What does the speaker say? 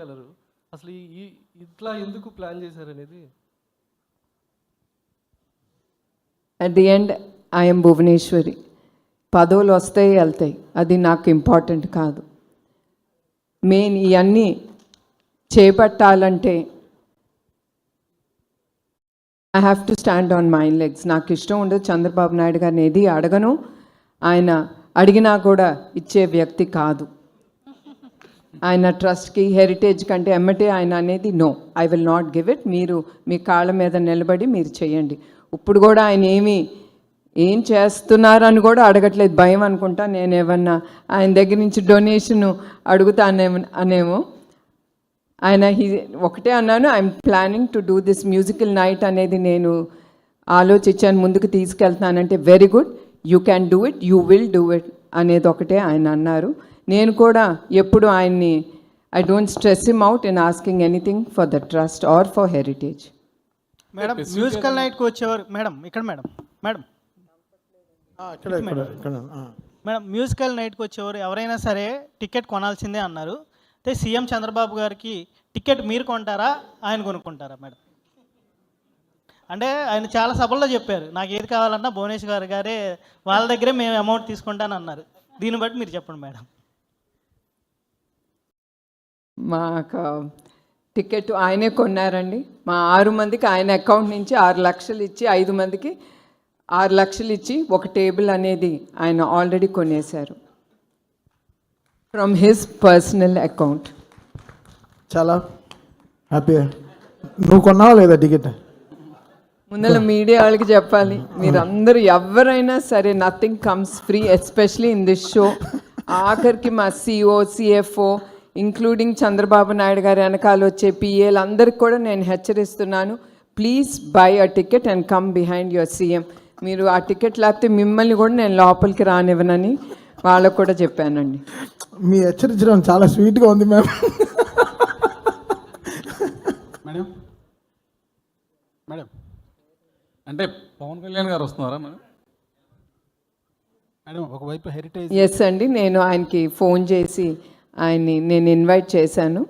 చేయగలరు? అసలు ఈ ఇట్లా ఎందుకు ప్లాన్ చేశారనేది? At the end I'm Bhuvaneswari. పదవులు వస్తాయి వెళ్తాయి. అది నాకు ఇంపార్టెంట్ కాదు. మెయిన్ ఇవన్నీ చేపట్టాలంటే I have to stand on my legs నాకు ఇష్టం ఉండదు. చంద్రబాబు నాయుడు గారిని ఏది అడగను. ఆయన అడిగినా కూడా ఇచ్చే వ్యక్తి కాదు. ఆయన ట్రస్ట్కి హెరిటేజ్ కంటే ఎమ్మటే ఆయన అనేది no I will not give it మీరు మీ కాళ్ళ మీద నిలబడి మీరు చేయండి. ఇప్పుడు కూడా ఆయన ఏమి ఏం చేస్తున్నారని కూడా అడగట్లేదు. భయం అనుకుంటా నేను ఏమన్నా ఆయన దగ్గర నుంచి డొనేషన్ అడుగుతానే అనేమో. ఆయన హీ ఒకటే అన్నాను I'm planning to do this musical night అనేది నేను ఆలోచించాను ముందుకు తీసుకెళ్తున్నానంటే very good you can do it you will do it అనేది ఒకటే ఆయన అన్నారు. నేను కూడా ఎప్పుడు ఆయన్ని I don't stress him out in asking anything for the trust or for Heritage madam musical నైట్కి వచ్చేవారు మేడం ఇక్కడ మేడం మేడం. ఆ, ఇక్కడ ఇక్కడ ఇక్కడ ఆ. మేడం మ్యూజికల్ నైట్కి వచ్చేవారు ఎవరైనా సరే టికెట్ కొనాల్సిందే అన్నారు. అయితే సీఎం చంద్రబాబు గారికి టికెట్ మీరు కొంటారా ఆయన కొనుక్కుంటారా మేడం? అంటే ఆయన చాలా సభల్లో చెప్పారు నాకు ఏది కావాలన్నా భువనేష్ గారు గారే వాళ్ళ దగ్గరే మేము అమౌంట్ తీసుకుంటాను అన్నారు దీన్ని బట్టి మీరు చెప్పండి మేడం. మాకు టికెట్ ఆయనే కొన్నారండి. మా ఆరు మందికి ఆయన అకౌంట్ నుంచి ఆరు లక్షలు ఇచ్చి ఐదు మందికి ఆరు లక్షలు ఇచ్చి ఒక టేబుల్ అనేది ఆయన ఆల్రెడీ కొనేశారు. From his personal account. చాలా హ్యాపీ. నువ్వు కొన్నావా లేదా టికెట్? ముందర మీడియా వాళ్ళకి చెప్పాలి. మీరందరూ ఎవరైనా సరే nothing comes free especially in this show. ఆఖరికి మా CEO CFO including Chandrababu Naidu గారి వెనకాల వచ్చే పిఏలు అందరికి కూడా నేను హెచ్చరిస్తున్నాను. Please buy a ticket and come behind your CM మీరు ఆ టికెట్ లేకపోతే మిమ్మల్ని కూడా నేను లోపలికి రానివ్వనని వాళ్ళకు కూడా చెప్పానండి. మీ హెచ్చరించడం చాలా స్వీట్గా ఉంది మ్యామ్. మేడం? మేడం? అంటే పవన్ కళ్యాణ్ గారు వస్తున్నారా మేడం? మేడం ఒకవైపు హెరిటేజ్ ఎస్ అండి నేను ఆయనకి ఫోన్ చేసి ఆయన్ని నేను ఇన్వైట్ చేశాను.